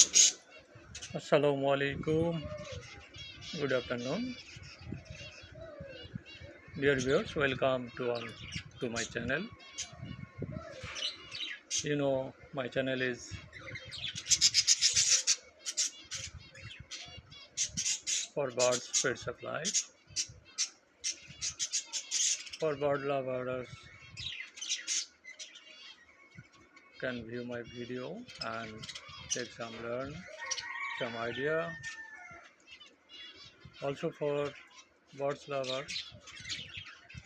Assalamu alaikum. Good afternoon. Dear viewers, welcome to on to my channel. You know my channel is for birds pet supply. For bird lovers can view my video and take some learn some idea also for birds lovers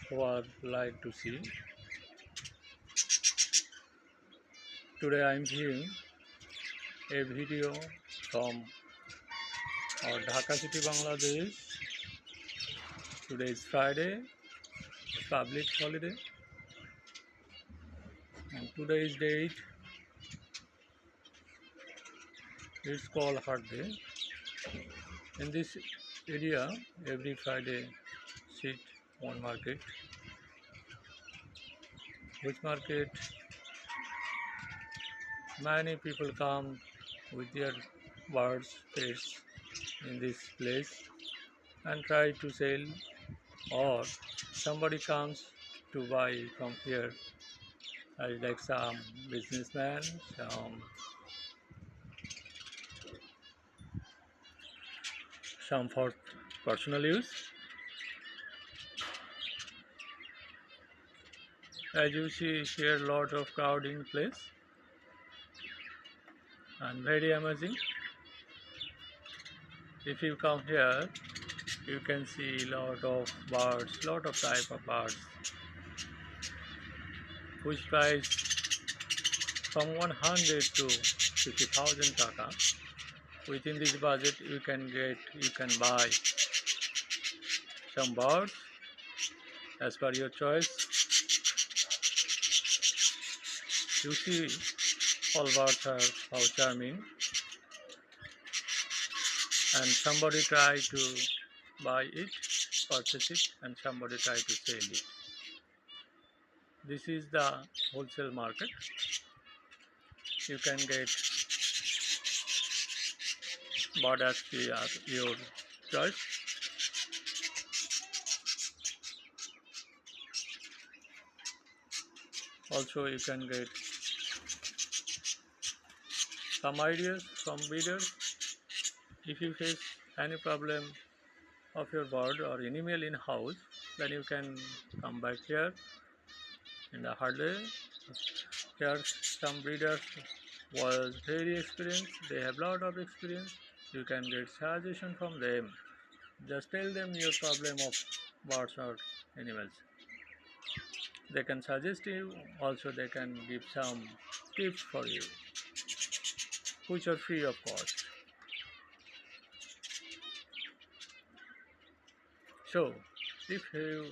who are like to see today i am viewing a video from our dhaka city bangladesh today is friday public holiday and today is date It's called Hard Day. In this area, every Friday, sit one market. Which market? Many people come with their birds, pets in this place and try to sell, or somebody comes to buy from here. I like some businessman, some some for personal use. As you see here lot of crowd in place and very amazing. If you come here you can see lot of birds, lot of type of birds which price from 100 to 50,000 taka within this budget you can get you can buy some birds as per your choice. You see all birds are how charming and somebody try to buy it purchase it and somebody try to sell it. This is the wholesale market. You can get as per your choice. Also, you can get some ideas from videos. If you face any problem of your bird or animal in house, then you can come back here in the hardware. Here, some breeders was very experienced. They have a lot of experience you can get suggestion from them. Just tell them your problem of birds or animals. They can suggest you also they can give some tips for you which are free of cost so if you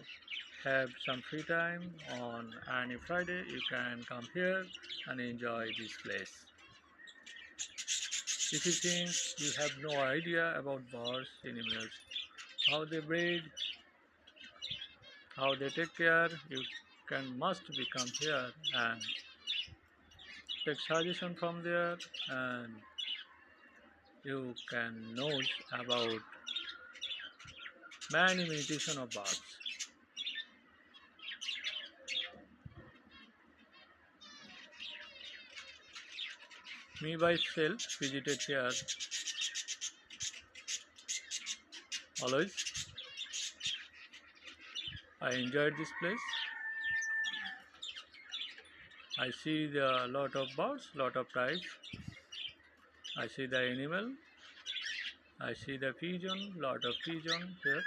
have some free time on any friday you can come here and enjoy this place if you think you have no idea about birds, animals, how they breed, how they take care, you can must become here and take suggestion from there and you can know about many mutation of birds. Me myself visited here always. I enjoyed this place. I see the lot of birds, lot of types. I see the animal. I see the pigeon, lot of pigeon here.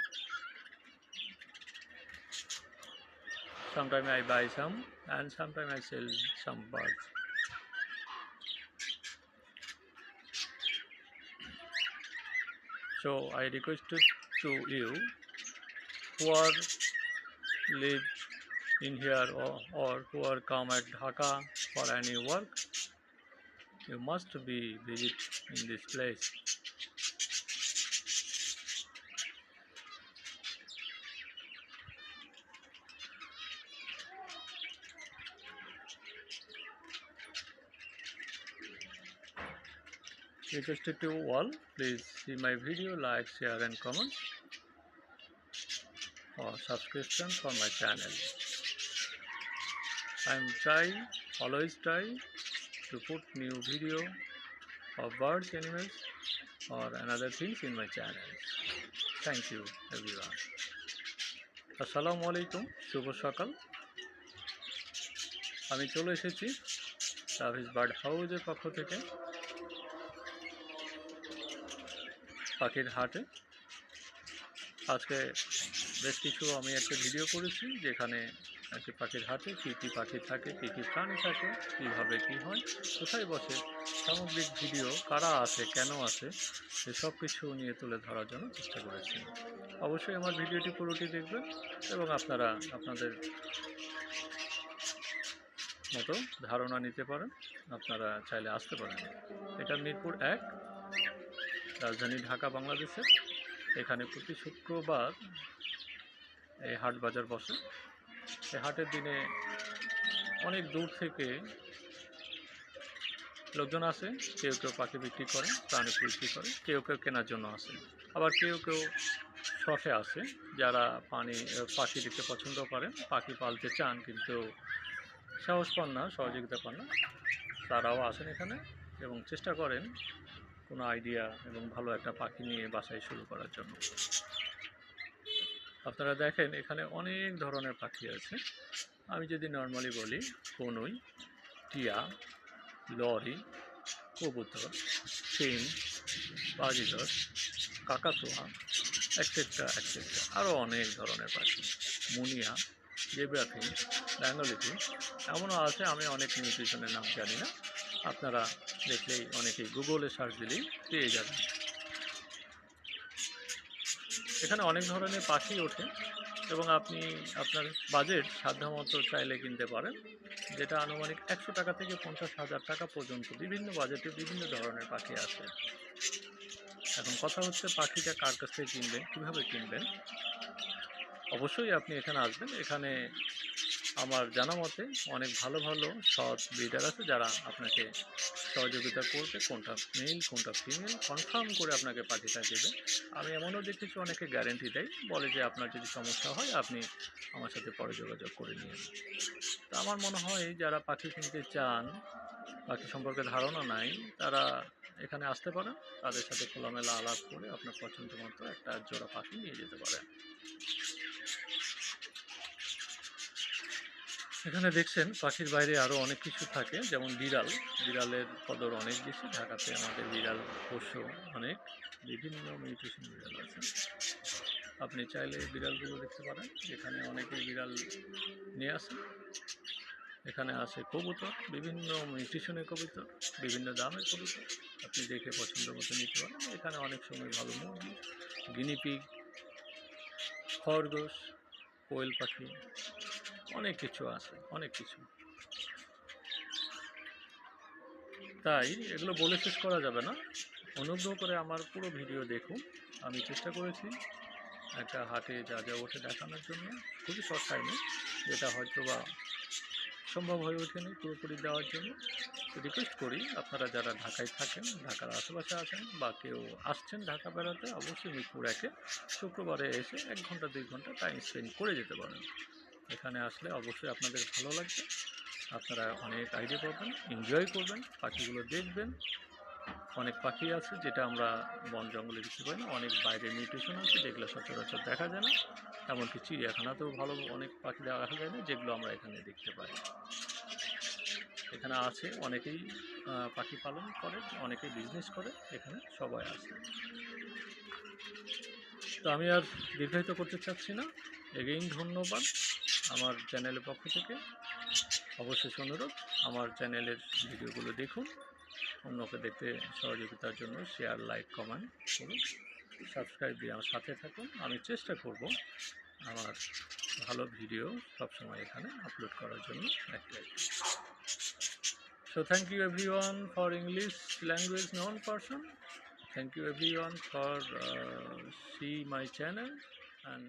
Sometimes I buy some and sometimes I sell some birds. So I requested to you who are live in here or, or who are come at Dhaka for any work, you must be visit in this place. Requested to all, please see my video, like, share, and comment, or subscription for my channel. I'm trying, always try to put new video of birds, animals, or another things in my channel. Thank you, everyone. আসসালামু আলাইকুম শুভ সকাল আমি চলে এসেছি service bird হাউসের পক্ষ থেকে পাখির হাটে। আজকে বেশ কিছু আমি একটা ভিডিও করেছি যেখানে একটি পাখির হাটে কী কী পাখি থাকে, কী কী প্রাণী থাকে, কীভাবে কী হয়, কোথায় বসে, সামগ্রিক ভিডিও কারা আছে, কেন আছে সব কিছু নিয়ে তুলে ধরার জন্য চেষ্টা করেছি। অবশ্যই আমার ভিডিওটি পুরোটি দেখবেন এবং আপনারা আপনাদের মতো ধারণা নিতে পারেন। আপনারা চাইলে আসতে পারেন। এটা মিরপুর এক। রাজধানী ঢাকা বাংলাদেশের এখানে প্রতি শুক্রবার এই হাট বাজার বসে। এই হাটের দিনে অনেক দূর থেকে লোকজন আসে, কেউ কেউ পাখি বিক্রি করে, প্রাণী বিক্রি করে, কেউ কেউ কেনার জন্য আসে। আবার কেউ কেউ শখে আসে, যারা পানি পাখি দেখতে পছন্দ করেন, পাখি পালতে চান কিন্তু সাহস পান না, সহযোগিতা পান না, তারাও আসেন এখানে এবং চেষ্টা করেন কোনো আইডিয়া এবং ভালো একটা পাখি নিয়ে বাসায় শুরু করার জন্য। আপনারা দেখেন এখানে অনেক ধরনের পাখি আছে। আমি যদি নর্মালি বলি, কনুই, টিয়া, লরি, কবুতর সিম বাজিগর কাকাতুয়া এক্সেট্রা এক্সেট্রা আরও অনেক ধরনের পাখি। মুনিয়া জেব্রাফি ব্যাঙ্গলিপি এমনও আছে, আমি অনেক নিউট্রিশনের নাম জানি না। আপনারা দেখলেই অনেকেই গুগলে সার্চ দিলেই পেয়ে যাবেন। এখানে অনেক ধরনের পাখি ওঠে এবং আপনি আপনার বাজেট সাধ্যমতো চাইলে কিনতে পারেন, যেটা আনুমানিক একশো টাকা থেকে পঞ্চাশ হাজার টাকা পর্যন্ত বিভিন্ন বাজেটে বিভিন্ন ধরনের পাখি আছে। এখন কথা হচ্ছে পাখিটা কার কাছ থেকে কিনবেন, কীভাবে কিনবেন? অবশ্যই আপনি এখানে আসবেন। এখানে আমার জানা মতে অনেক ভালো ভালো সৎ ব্রিডার আছে যারা আপনাকে সহযোগিতা করবে। কোনটা মেল কোনটা ফিমেল কনফার্ম করে আপনাকে পাখিটা দেবে। আমি এমনও দেখেছি অনেকে গ্যারেন্টি দেয়। বলে যে আপনার যদি সমস্যা হয়, আপনি আমার সাথে পরে যোগাযোগ করে নিন। তা আমার মনে হয় যারা পাখি কিনতে চান পাখি সম্পর্কে ধারণা নাই, তারা এখানে আসতে পারেন। তাদের সাথে খোলামেলা আলাপ করে আপনার পছন্দ মতো একটা জোড়া পাখি নিয়ে যেতে পারেন। এখানে দেখছেন পাখির বাইরে আরও অনেক কিছু থাকে, যেমন বিড়াল। বিড়ালের কদর অনেক বেশি, ঢাকাতে আমাদের বিড়াল পোষ্য অনেক। বিভিন্ন মিউটেশন বিড়াল আছে। আপনি চাইলে বিড়ালগুলো দেখতে পারেন এখানে অনেকে বিড়াল নিয়ে আসে। এখানে আছে কবুতর, বিভিন্ন মিউটেশনের কবুতর, বিভিন্ন দামের কবুতর। আপনি দেখে পছন্দ মতো নিতে পারেন। এখানে অনেক সময় ভালো মুরগি গিনিপিগ খরগোশ, কোয়েল পাখি। অনেক কিছু আছে, অনেক কিছু। তাই এগুলো বলে শেষ করা যাবে না। অনুগ্রহ করে আমার পুরো ভিডিও দেখুন। আমি চেষ্টা করেছি একটা হাটে যা যা ওঠে দেখানোর জন্য। খুবই শর্ট টাইমে, যেটা হয়তো বা সম্ভব হয়ে ওঠেনি পুরোপুরি দেওয়ার জন্য। রিকোয়েস্ট করি, আপনারা যারা ঢাকায় থাকেন, ঢাকার আশেপাশে আছেন বা কেউ আসছেন ঢাকা বেড়াতে, অবশ্যই মিরপুর একে শুক্রবারে এসে এক ঘণ্টা, দুই ঘণ্টা টাইম স্পেন্ড করে যেতে পারেন। এখানে আসলে অবশ্যই আপনাদের ভালো লাগবে। আপনারা অনেক আইডিয়া পাবেন এনজয় করবেন, পাখিগুলো দেখবেন। অনেক পাখি আছে যেটা আমরা বন জঙ্গলে দেখতে পাই না, অনেক বাইরে মিউটেশন আছে যেগুলো সচরাচর দেখা যায় না। এমনকি চিড়িয়াখানাতেও ভালো অনেক পাখি দেখা যায় না যেগুলো আমরা এখানে দেখতে পাই। এখানে আছে, অনেকেই পাখি পালন করে, অনেকেই বিজনেস করে, এখানে সবাই আছে। তো আমি আর দীর্ঘায়িত করতে চাচ্ছি না। এগেইন ধন্যবাদ। আমার চ্যানেলের পক্ষ থেকে অবশ্যই অনুরোধ আমার চ্যানেলের ভিডিওগুলো দেখুন অন্যকে দেখতে সহযোগিতার জন্য শেয়ার লাইক কমেন্ট করুন সাবস্ক্রাইব দিয়ে আমার সাথে থাকুন আমি চেষ্টা করব আমার ভালো ভিডিও সবসময় এখানে আপলোড করার জন্য একটাই So thank you everyone for English language known person. Thank you everyone for uh, see my channel and